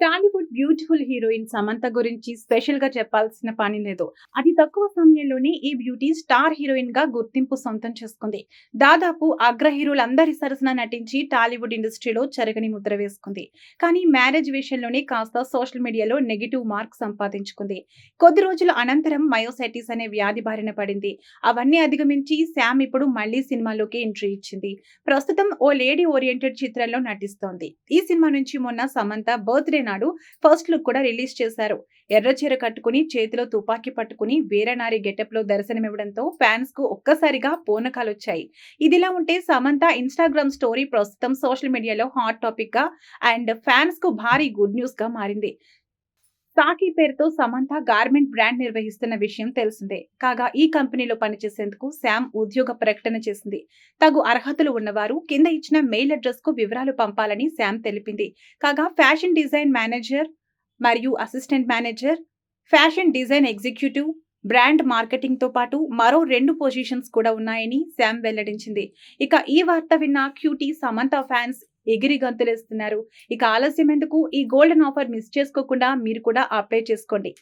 Tollywood beautiful heroine Samantha గురించి స్పెషల్గా చెప్పాల్సిన పని లేదు. అతి తక్కువ సమయంలోనే ఈ బ్యూటీ స్టార్ హీరోయిన్గా గుర్తింపు సొంతం చేసుకుంది. దాదాపు అగ్ర హీరోలందరి సరసన నటించి టాలీవుడ్ ఇండస్ట్రీలో చెరగని ముద్ర వేసుకుంది. కానీ మ్యారేజ్ విషయంలోనే కాస్త సోషల్ మీడియాలో నెగిటివ్ మార్క్ సంపాదించుకుంది. కొద్ది రోజుల అనంతరం మయోసైటిస్ అనే వ్యాధి బారిన పడింది. అవన్నీ అధిగమించి శామ్ ఇప్పుడు మళ్ళీ సినిమాలోకి ఎంట్రీ ఇచ్చింది. ప్రస్తుతం ఓ లేడీ ఓరియంటెడ్ చిత్రంలో నటిస్తోంది. ఈ సినిమా నుంచి మొన్న సమంత బర్త్డే నాడు ఫస్ట్ లుక్ కూడా రిలీజ్ చేశారు. ఎర్ర చీర కట్టుకుని చేతిలో తుపాకీ పట్టుకుని వీరనారి గెటప్లో దర్శనమివ్వడంతో ఫ్యాన్స్కు ఒక్కసారిగా పూనకాలు వచ్చాయి ఇదిలా ఉంటే సమంత ఇన్స్టాగ్రామ్ స్టోరీ ప్రస్తుతం సోషల్ మీడియాలో హాట్ టాపిక్గా అండ్ ఫ్యాన్స్కు భారీ గుడ్ న్యూస్గా మారింది. సాకి పేరుతో సమంత గార్మెంట్ బ్రాండ్ నిర్వహిస్తున్న విషయం తెలిసిందే. కాగా ఈ కంపెనీలో పనిచేసేందుకు శామ్ ఉద్యోగ ప్రకటన చేసింది. తగు అర్హతలు ఉన్నవారు కింద ఇచ్చిన మెయిల్ అడ్రస్కు వివరాలు పంపాలని శామ్ తెలిపింది. కాగా ఫ్యాషన్ డిజైన్ మేనేజర్ మరియు assistant manager fashion design executive brand మార్కెటింగ్తో పాటు మరో రెండు పొజిషన్స్ కూడా ఉన్నాయని శామ్ వెల్లడించింది. ఇక ఈ వార్త విన్న క్యూటీ సమంత ఫ్యాన్స్ ఎగిరి గంతులేస్తున్నారు. ఇక ఆలస్యం ఎందుకు? ఈ గోల్డెన్ ఆఫర్ మిస్ చేసుకోకుండా మీరు కూడా అప్లై చేసుకోండి.